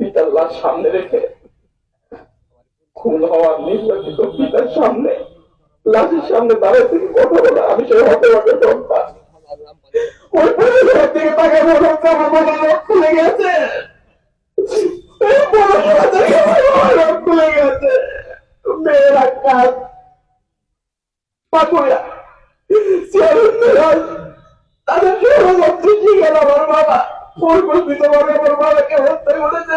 পিতার লাশ সামনে রেখে খুন হওয়ার নির্যাতিত পিতার সামনে, লাশের সামনে দাঁড়িয়ে থেকে কথা বলে, আমি সেই আমার আমার কাজ পাকুয়া তাদের সর্বত্র গেল আমার বাবা। পরিকল্পিত ভাবে আমার বাবাকে হত্যা করেছে।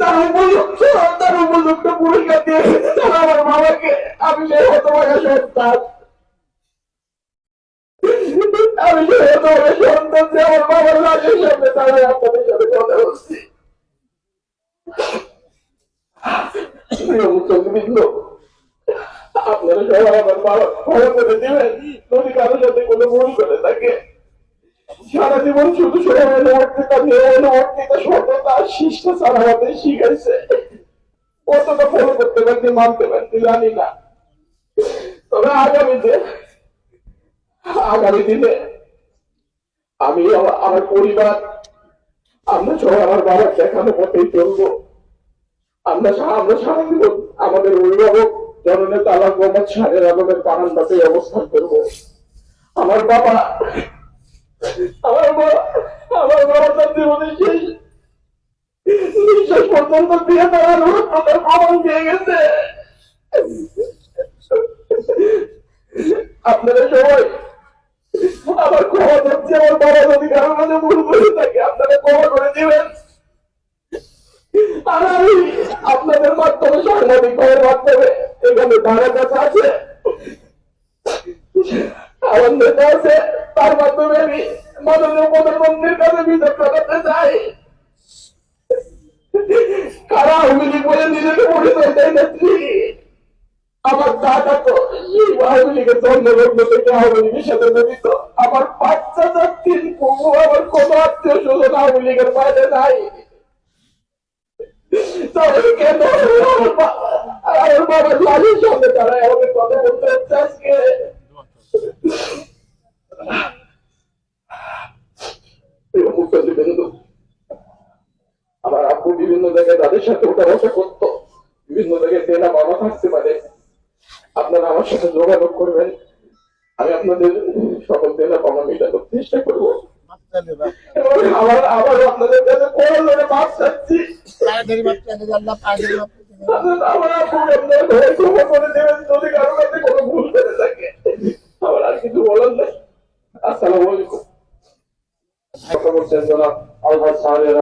তার উপযুক্ত তার উপযুক্ত পুরস্কার দিয়ে তারা আমার বাবাকে আমি সেই হতভাগা সন্তান। আমি সেই হতভাগা সন্তান যে আমার বাবার লাশের সামনে দাঁড়ায় আপনাদের সাথে কথা বলছি। আপনারা সবাই আমার বাবা করে দিবেন। যদি কারোর সাথে কোনো ভুল করে থাকে সারা জীবন শুধু আমি আমার পরিবার, আমরা সবাই আমার বাবার দেখানো পথেই চলবো। আমরা আমরা সারা আমাদের অভিভাবক, জননেতা আলাম মোহাম্মদ শাহের আলমের বারান্দাতে অবস্থান করব। আমার বাবা আমার আমার জীবনের শেষ। নিঃশ্বাস পর্যন্ত দিয়ে তারা তাদের ভবন দিয়ে গেছে। আপনারা সবাই আমার ক্ষমা করছি আমার বাবা যদি কারোর কাছে ভুল করে থাকে, আপনারা ক্ষমা করে দিবেন। আর আমি আপনাদের মাধ্যমে সাংবাদিক ভাইয়ের মাধ্যমে এখানে ভাড়া কাছে আছে। আমার নেতা আছে। তার মাধ্যমে আমি মাননীয় প্রধানমন্ত্রীর কাছে বিচার করাতে চাই। কারা আওয়ামী লীগ বলে নিজেকে পরিচয় দেয় নেত্রী? আমার দাদা তো আওয়ামী লীগের জন্মলগ্ন থেকে আওয়ামী লীগের সাথে জড়িত? আমার বাচ্চা চাচ্ছিন আমার কোনো আত্মীয় স্বজন আওয়ামী লীগের বাইরে নাই। আমার বাবার লাশের সামনে দাঁড়ায় আমাদের কথা বলতে হচ্ছে আজকে। মুখ্যমন্ত্রী আমার আব্বু বিভিন্ন জায়গায় তাদের সাথে ওঠা বসা করতো। বিভিন্ন জায়গায় দেনা মামা থাকতে পারে। আপনারা আমার সাথে যোগাযোগ করবেন। আমি আপনাদের সকল দেনা পামা মেটানোর চেষ্টা করব। আমার Kasamın Sezon'a Alba Sarı'ya